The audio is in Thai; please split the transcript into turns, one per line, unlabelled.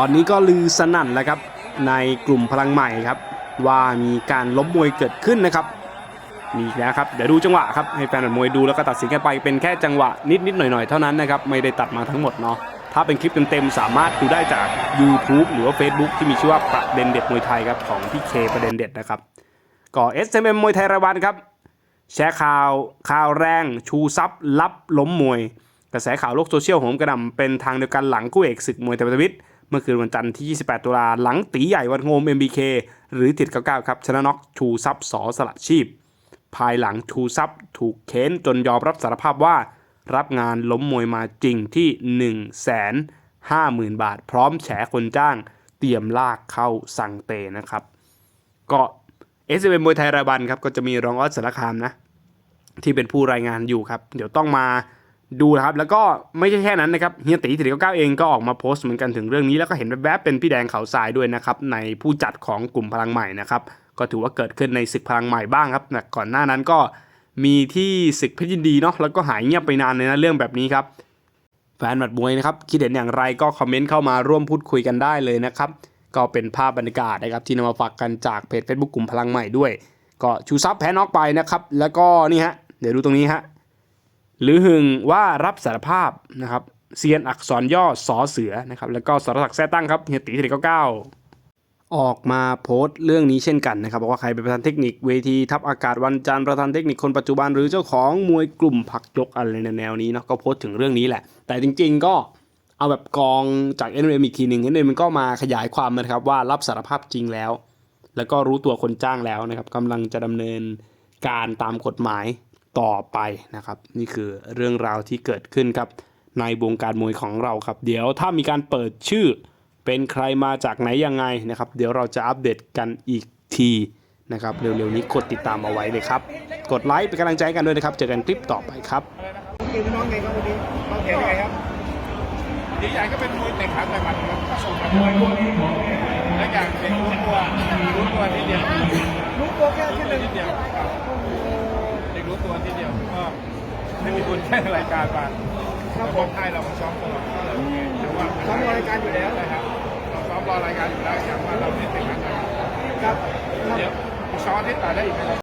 ตอนนี้ก็ลือสนั่นแล้วครับในกลุ่มพลังใหม่ครับ ว่ามีการล้มมวยเกิดขึ้นนะครับ มีแล้วครับเดี๋ยวดูจังหวะครับให้แฟนมวยดูแล้วก็ตัดสินกันไปเป็นแค่จังหวะนิดๆหน่อยๆเท่านั้นนะครับไม่ได้ตัดมาทั้งหมดเนาะถ้าเป็นคลิปเต็มๆสามารถดูได้จาก YouTube หรือว่า Facebook ที่มีชื่อว่าประเด็นเด็ดมวยไทยครับของพี่เคประเด็นเด็ดนะครับก่อ SMM มวยไทยรายวันครับ แชร์ข่าวข่าวแรงชูซับลับล้มมวย กระแสข่าวโลกโซเชียลโหมกระหน่ำเป็นทางเดียวกันหลังคู่เอกศึกมวยไทยประวิทย์ เมื่อคืนวันจันทร์ที่ 28 ตุลาหลังตีใหญ่วันโฮม MBK หรือติด99 ครับชนะน็อกชูซับสอสละชีพ ภายหลังชูซับถูกเค้นจนยอมรับสารภาพว่า รับงานล้มมวยมาจริงที่ 1 5 0 0 0 0 บาท พร้อมแฉคนจ้าง เตรียมลากเข้าสั่งเตนะครับ ก็ s อ m มวยไทยรายวันครับก็จะมีรองออสสารคามนะที่เป็นผู้รายงานอยู่ครับ เดี๋ยวต้องมา ดูนะครับ แล้วก็ไม่ใช่แค่นั้นนะครับเฮียตีถีเก้าเองก็ออกมาโพสต์เหมือนกันถึงเรื่องนี้ แล้วก็เห็นแวบๆเป็นพี่แดงเขาทรายด้วยนะครับ ในผู้จัดของกลุ่มพลังใหม่นะครับ ก็ถือว่าเกิดขึ้นในศึกพลังใหม่บ้างครับแต่ก่อนหน้านั้นก็มีที่ศึกเพชรยินดีเนาะแล้วก็หายเงียบไปนานเลยนะเรื่องแบบนี้ครับแฟนหมัดมวยนะครับคิดเห็นอย่างไรก็คอมเมนต์เข้ามาร่วมพูดคุยกันได้เลยนะครับก็เป็นภาพบรรยากาศนะครับที่นำมาฝากกันจากเพจ Facebook กลุ่มพลังใหม่ด้วย ก็ชูซับแพ้น็อกไปนะครับแล้วก็นี่ฮะเดี๋ยวดูตรงนี้ฮะ หรือหึงว่ารับสารภาพนะครับเซียนอักษรย่อสอเสือนะครับแล้วก็สรศักดิ์แท้ตั้งครับเฮียตีทีเก้าเก้าออกมาโพสต์เรื่องนี้เช่นกันนะครับบอกว่าใครเป็นประธานเทคนิคเวทีทัพอากาศวันจันทร์ประธานเทคนิคคนปัจจุบันหรือเจ้าของมวยกลุ่มผักยกอะไรในแนวนี้เนาะก็โพสต์ถึงเรื่องนี้แหละ แต่จริงๆก็เอาแบบกองจาก n อ็นเวมอีกทีหนึ่ง n อ็นเวมมันก็มาขยายความนะครับว่ารับสารภาพจริงแล้ว แล้วก็รู้ตัวคนจ้างแล้วนะครับกำลังจะดำเนินการตามกฎหมาย ต่อไปนะครับ นี่คือเรื่องราวที่เกิดขึ้นครับในวงการมวยของเราครับ เดี๋ยวถ้ามีการเปิดชื่อ เป็นใครมาจากไหนยังไงนะครับ เดี๋ยวเราจะอัปเดตกันอีกทีนะครับ เร็วๆนี้กดติดตามเอาไว้เลยครับ กดไลค์เป็นกำลังใจให้กันด้วยนะครับ เจอกันคลิปต่อไปครับ
คือน้องไงครับวันนี้น้องแข็งยังไงครับ
ดีใหญ่ก็เป็นมวยเตะขาแต่หมัดครับผสมกันด้วยและอย่างเด็กรู้ตัวรู้ตัวทีเดียว
รู้ตัวแค่
รู้
ที่ห
ตัว
นึ่ง
ทีเดียวครับเด็กรู้ตัวทีเดียวก็ ไม่มีคนแค่รายการมาแล้วคนไทยเรามาซ้อมตลอดแต่ว่า
ซ้อมรายการอยู่แล้ว
นะครับเราซ้อมรอรายการอยู่แล้วอย่างว่าเราไม่เตะขาแต่หมัด
ครับ
เดี๋ยวซ้อมที่ต่อได้อีกไหมครับ